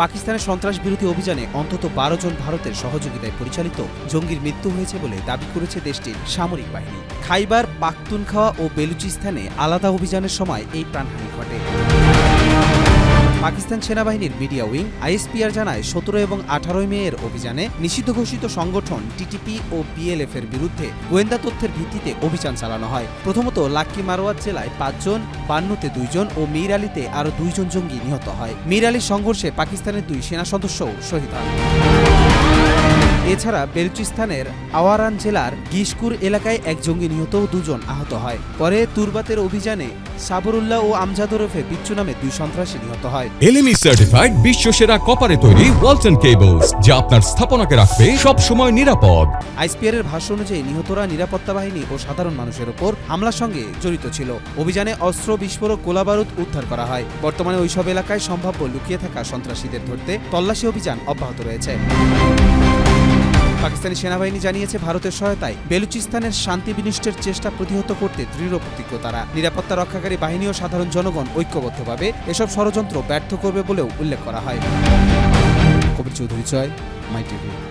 পাকিস্তানের সন্ত্রাস বিরোধী অভিযানে অন্তত বারো জন ভারতের সহযোগিতায় পরিচালিত জঙ্গির মৃত্যু হয়েছে বলে দাবি করেছে দেশটির সামরিক বাহিনী। খাইবার, পাখতুনখাওয়া ও বেলুচিস্তানে আলাদা অভিযানের সময় এই প্রাণহানি ঘটে। পাকিস্তান সেনাবাহিনীর মিডিয়া উইং আইএসপিআর জানায়, সতেরো এবং আঠারোই মে এর অভিযানে নিষিদ্ধ ঘোষিত সংগঠন টিটিপি ও বিএলএফ এর বিরুদ্ধে গোয়েন্দা তথ্যের ভিত্তিতে অভিযান চালানো হয়। প্রথমত, লাক্কি মারোয়ার জেলায় পাঁচজন, বান্নুতে দুইজন ও মীর আলীতে আরও দুইজন জঙ্গি নিহত হয়। মীর আলীর সংঘর্ষে পাকিস্তানের দুই সেনা সদস্যও শহীদ হন। এছাড়া বেলুচিস্তানের আওয়ারান জেলার গিশকুর এলাকায় এক জঙ্গি নিহত দুজন আহত হয়। পরে তুরবাতের অভিযানে সাবরুল্লাহ ও আমজাদ ওরফে বিচ্ছু নামে দুই সন্ত্রাসী নিহত হয়। এলএমই সার্টিফাইড বিশ্ব সেরা কপারে তৈরি ওয়ালটন কেবলস যা আপনার স্থাপনাকে রাখবে সব সময় নিরাপদ। আইসপিআর এর ভাষ্য অনুযায়ী নিহতরা নিরাপত্তা বাহিনী ও সাধারণ মানুষের ওপর হামলার সঙ্গে জড়িত ছিল। অভিযানে অস্ত্র বিস্ফোরক গোলাবারুদ উদ্ধার করা হয়। বর্তমানে ওইসব এলাকায় সম্ভাব্য লুকিয়ে থাকা সন্ত্রাসীদের ধরতে তল্লাশি অভিযান অব্যাহত রয়েছে। পাকিস্তানি সেনাবাহিনী জানিয়েছে ভারতের সহায়তায় বেলুচিস্তানের শান্তি বিনিষ্টের চেষ্টা প্রতিহত করতে দৃঢ় প্রতিজ্ঞ তারা। নিরাপত্তা রক্ষাকারী বাহিনী ও সাধারণ জনগণ ঐক্যবদ্ধভাবে এসব ষড়যন্ত্র ব্যর্থ করবে বলেও উল্লেখ করা হয়। Kabir Chowdhury Joy, my TV.